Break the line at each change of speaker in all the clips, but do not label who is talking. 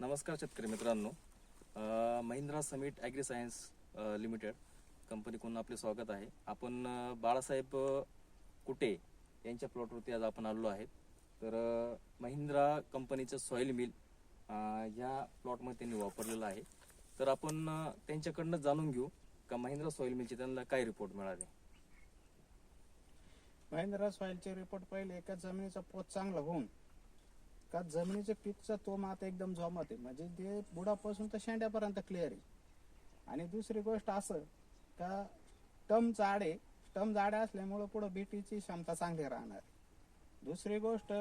नमस्कार शेतकरी मित्रांनो. Mahindra summit agri science limited कंपनीकडून आपले स्वागत आहे. आपण बाळासाहेब कुटे यांच्या प्लॉटवरती आज आपण आलेलो आहे. तर महिंद्रा कंपनीचं सॉईल मिल ह्या प्लॉटमध्ये त्यांनी वापरलेलं आहे. तर आपण त्यांच्याकडनं जाणून घेऊ का महिंद्रा सॉईल मिलचे त्यांना काय रिपोर्ट मिळाले?
महिंद्रा सॉइलचे रिपोर्ट पहिले एका जमिनीचा पोत चांगला होऊन का जमिनीचं पीकचा तो मात एकदम जोमात आहे. म्हणजे ते बुडापासून तर शेंड्यापर्यंत क्लिअर आहे. आणि दुसरी गोष्ट असं का टम जाडे टम जाडे असल्यामुळं पुढं बीटीची क्षमता चांगली राहणार दुसरी गोष्ट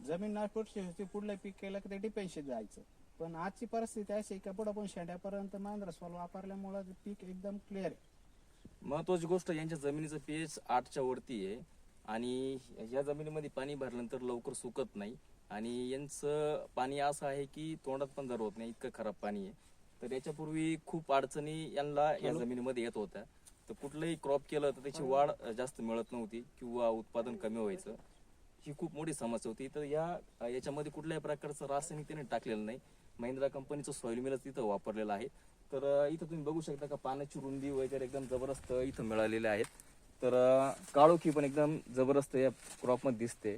जमीन नाशपुटची होती पुढलं पीक केलं की ते डिपेन्शित जायचं. पण आजची परिस्थिती अशी आहे का पुढं पण शेंड्यापर्यंत महिंद्रा वापरल्यामुळं ते पीक एकदम क्लिअर आहे.
महत्वाची गोष्ट यांच्या जमिनीचं पीएच आठच्या वरती आहे. आणि या जमिनीमध्ये पाणी भरल्यानंतर लवकर सुकत नाही. आणि यांचं पाणी असं आहे की तोंडात पण धर होत नाही इतकं खराब पाणी आहे. तर याच्यापूर्वी खूप अडचणी यांना या जमिनीमध्ये येत होत्या. तर कुठलंही क्रॉप केलं तर त्याची वाढ जास्त मिळत नव्हती किंवा उत्पादन कमी व्हायचं. ही खूप मोठी समस्या होती. तर या याच्यामध्ये कुठल्याही प्रकारचं रासायनिक त्याने टाकलेलं नाही. महिंद्रा कंपनीचं सॉईल मिलच तिथं वापरलेलं आहे. तर इथं तुम्ही बघू शकता का पाण्याची रुंदी वगैरे एकदम जबरदस्त इथं मिळालेले आहेत तर काळोखी पण एकदम जबरदस्त या क्रॉपमध्ये दिसते.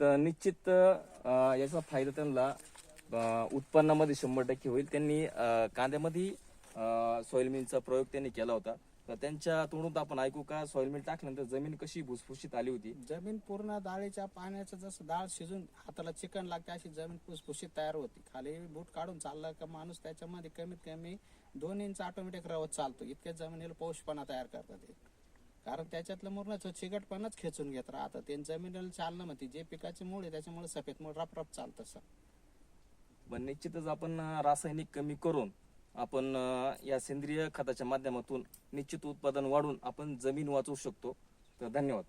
तर निश्चित याचा फायदा त्यांना उत्पन्नामध्ये शंभर टक्के होईल. त्यांनी कांद्यामध्ये सॉइलमिलचा प्रयोग त्यांनी केला होता. तर त्यांच्या तोंडून आपण ऐकू का सॉइलमिल टाकल्यानंतर जमीन कशी भुसभुशीत आली होती?
जमीन पूर्ण डाळीच्या पाण्याचं जसं डाळ शिजून हाताला चिकन लागते अशी जमीन फुसफुशीत तयार होती. खाली बूट काढून चालला का माणूस त्याच्यामध्ये कमीत कमी दोन इंच ऑटोमॅटिक रवत चालतो. इतक्या जमिनीला पौषपणा तयार करतात. कारण त्याच्यातलं मुरणाचं चिकटपणाच खेचून घेत राहतं ते जमिनीला चालणं म्हणते जे पिकाचे मूळ आहे त्याच्यामुळे सफेद मूळ रपरप चालतं असं
पण निश्चितच आपण रासायनिक कमी करून आपण या सेंद्रिय खताच्या माध्यमातून निश्चित उत्पादन वाढून आपण जमीन वाचवू शकतो. तर धन्यवाद.